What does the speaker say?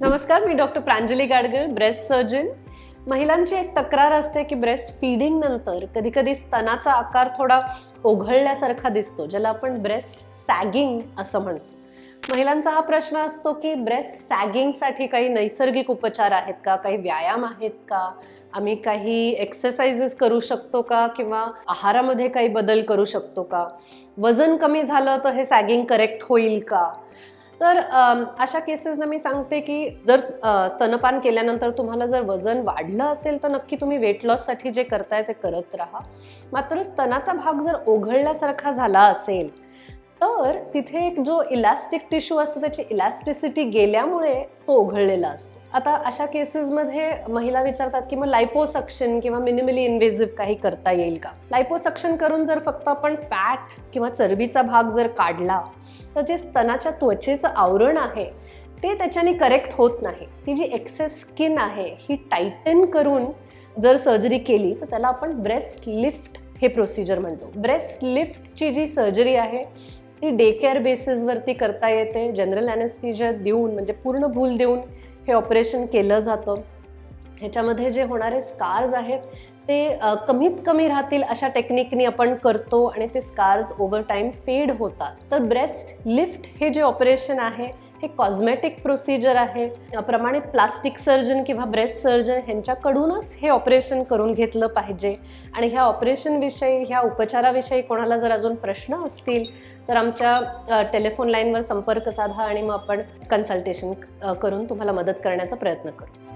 नमस्कार मी doctor Pranjali Gadgil breast surgeon महिलांची एक तक्रार असते की ब्रेस्ट फीडिंग नंतर कधी कधी स्तनाचा आकार थोडा ओघळल्यासारखा दिसतो ज्याला आपण ब्रेस्ट सॅगिंग असं म्हणतो. महिलांचा हा प्रश्न असतो की ब्रेस्ट सॅगिंगसाठी काही नैसर्गिक उपचार आहेत का? काही व्यायाम आहेत का? आम्ही काही एक्सरसाइजेस करू शकतो का? किंवा आहारामध्ये काही बदल करू शकतो का? वजन कमी झालं तर हे सॅगिंग करेक्ट होईल का? तर अशा केसेसना मी सांगते की जर स्तनपान केल्यानंतर तुम्हाला जर वजन वाढलं असेल तर नक्की तुम्ही वेट लॉससाठी जे करताय ते करत राहा. मात्र स्तनाचा भाग जर ओघळल्यासारखा झाला असेल तर तिथे एक जो इलॅस्टिक टिश्यू असतो त्याची इलॅस्टिसिटी गेल्यामुळे तो ओघळलेला असतो. आता अशा केसेसमध्ये महिला विचारतात की मग लायपोसक्शन किंवा मिनिमली इन्व्हेजिव्ह काही करता येईल का? लायपोसक्शन करून जर फक्त आपण फॅट किंवा चरबीचा भाग जर काढला तर जे स्तनाच्या त्वचेचं आवरण आहे ते त्याच्याने करेक्ट होत नाही. ती जी एक्सेस स्किन आहे ही टायटन करून जर सर्जरी केली तर त्याला आपण ब्रेस्ट लिफ्ट हे प्रोसिजर म्हणतो. ब्रेस्ट लिफ्टची जी सर्जरी आहे ती डे केअर बेसिसवरती करता येते. जनरल ॲनेस्थिजिया देऊन म्हणजे पूर्ण भूल देऊन हे ऑपरेशन केलं जातं. ह्याच्यामध्ये जे होणारे स्कार्स आहेत ते कमीत कमी राहतील अशा टेक्निकनी आपण करतो आणि ते स्कार्स ओव्हर टाईम फेड होतात. तर ब्रेस्ट लिफ्ट हे जे ऑपरेशन आहे हे कॉस्मेटिक प्रोसिजर आहे. प्रमाणे प्रमाणित प्लास्टिक सर्जन किंवा ब्रेस्ट सर्जन ह्यांच्याकडूनच हे ऑपरेशन करून घेतलं पाहिजे. आणि ह्या ऑपरेशनविषयी ह्या उपचाराविषयी कोणाला जर अजून प्रश्न असतील तर आमच्या टेलिफोन लाईनवर संपर्क साधा आणि मग आपण कन्सल्टेशन करून तुम्हाला मदत करण्याचा प्रयत्न करू.